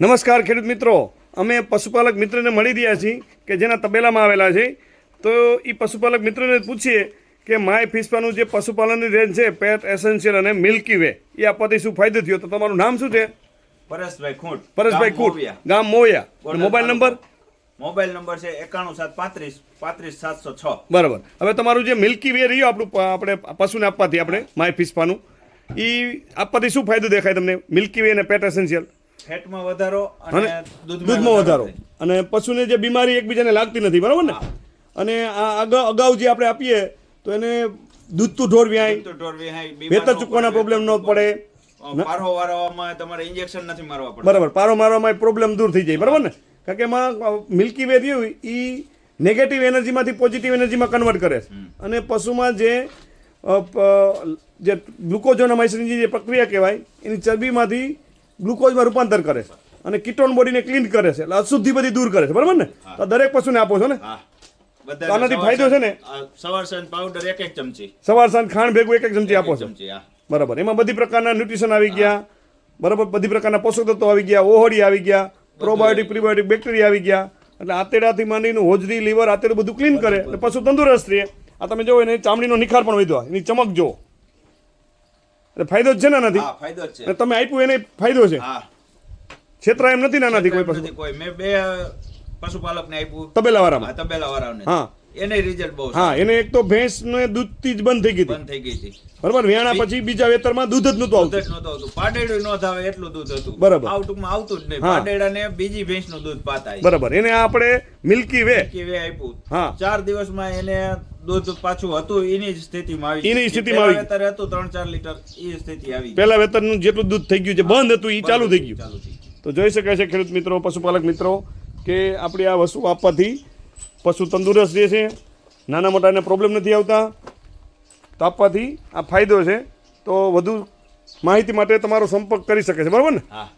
નમસ્કાર ખેડૂત મિત્રો. અમે પશુપાલક મિત્રને મળી રહ્યા છીએ કે જેના તબેલામાં આવેલા છે. તો એ પશુપાલક મિત્રને પૂછીએ કે માય ફિસ્પાનું જે પશુપાલનની રેન્જ છે પેટ એસેન્શિયલ અને મિલ્કી વે એ આપવાથી શું ફાયદો થયો? તો તમારું નામ શું છે? પરેશભાઈ ખૂંટ. પરેશભાઈ ગામ ગામ મોયા મોબાઈલ નંબર? મોબાઈલ નંબર છે એકાણું સાત પાંત્રીસ પાંત્રીસ સાતસો છ. બરાબર. હવે તમારું જે મિલ્કી વે રહ્યું આપણું આપણે પશુને આપવાથી આપણે માય ફિસ્પાનું એ આપવાથી શું ફાયદો દેખાય તમને? મિલ્કી વે અને પેટ એસેન્શિયલ? ફેટમાં વધારો અને દૂધમાં વધારો અને પશુને જે બીમારી એકબીજાને લાગતી નથી બરાબર ને? અને આ અગાઉ જે આપણે આપીએ તો એને દૂધ તું ઢોર વ્યાય વેતર ચૂકવાના પ્રોબ્લેમ ન પડે. પારો વારવામાં તમારે ઇન્જેક્શન નથી મારવા પડે બરાબર પારો મારવામાં પ્રોબ્લેમ દૂર થઈ જાય બરાબર ને? કારણ કે એમાં મિલ્કી વે રહ્યું એ નેગેટિવ એનર્જીમાંથી પોઝિટિવ એનર્જીમાં કન્વર્ટ કરે. છે અને પશુમાં જે જે ગ્લુકોઝોનામાઇસિસની જે પ્રક્રિયા કહેવાય એની ચરબીમાંથી ગ્લુકોઝમાં રૂપાંતર કરે છે. અને કીટોન બોડીને ક્લીન કરે છે. એટલે અશુદ્ધિ બધી દૂર કરે છે. બરાબર ને? તો દરેક પશુને આપો છો ને? આનાથી ફાયદો છે ને? સવાર સાંજ પાવડર એક એક ચમચી. સવાર સાંજ ખાંડ ભેગું એક એક ચમચી આપો છો. બરાબર. એમાં બધી પ્રકારના ન્યુટ્રિશન આવી ગયા. બરાબર? બધી પ્રકારના પોષક તત્વો આવી ગયા. ઓહળી આવી ગયા. પ્રોબાયોટિક પ્રીબાયોટિક બેક્ટેરિયા આવી ગયા. એટલે આતેડાથી માંડીને હોજરી લીવર આતેડું બધું ક્લીન કરે. એટલે પશુ તંદુરસ્ત રહે. આ તમે જોવો એને ચામડીનો નિખાર પણ વધ્યો. એની ચમક જો એટલે ફાયદો જ છે ને આનાથી? ફાયદો જ છે. તમે આપ્યું એને ફાયદો છે? છેતરા એમ નથી ને આનાથી કોઈ પશુ? કોઈ. મેં બે પશુપાલકને આપ્યું. તબેલાવાળામાં? આ તબેલા વાળાને હા. એને રિઝલ્ટ બહુ હા એને એક તો ભેંસને દૂધથી જ બંધ થઈ ગઈ બંધ થઈ ગઈ હતી. બરાબર વેણા પછી બીજા વેતરમાં દૂધ જ નહોતું દૂધ આવતું. જ નહોતું આવતું. પાડેડું ન થાવે એટલું દૂધ હતું. બરાબર. આવું ટૂંકમાં આવતું જ નહીં. પાડેડાને બીજી ભેંસનું દૂધ પાતા બરાબર એને આપણે મિલ્કી વે કે વે આપ્યું. હા. ચાર દિવસમાં એને દૂધ પાછું હતું એની જ સ્થિતિમાં આવી એની સ્થિતિમાં આવી. અત્યારે હતું ત્રણ ચાર લીટર એ સ્થિતિ આવી પહેલા વેતનનું જેટલું દૂધ થઈ ગયું છે બંધ હતું એ ચાલુ થઈ ગયું. ચાલુ થઈ ગયું. તો જોઈ શકાય છે ખેડૂત મિત્રો પશુપાલક મિત્રો કે આપણી આ વસ્તુ આપવાથી પશુ તંદુરસ્ત રહે છે નાના મોટાને પ્રોબ્લેમ નથી આવતા તો આપવાથી આ ફાયદો છે. તો વધુ માહિતી માટે તમારો સંપર્ક કરી શકે છે બરાબર ને? હા.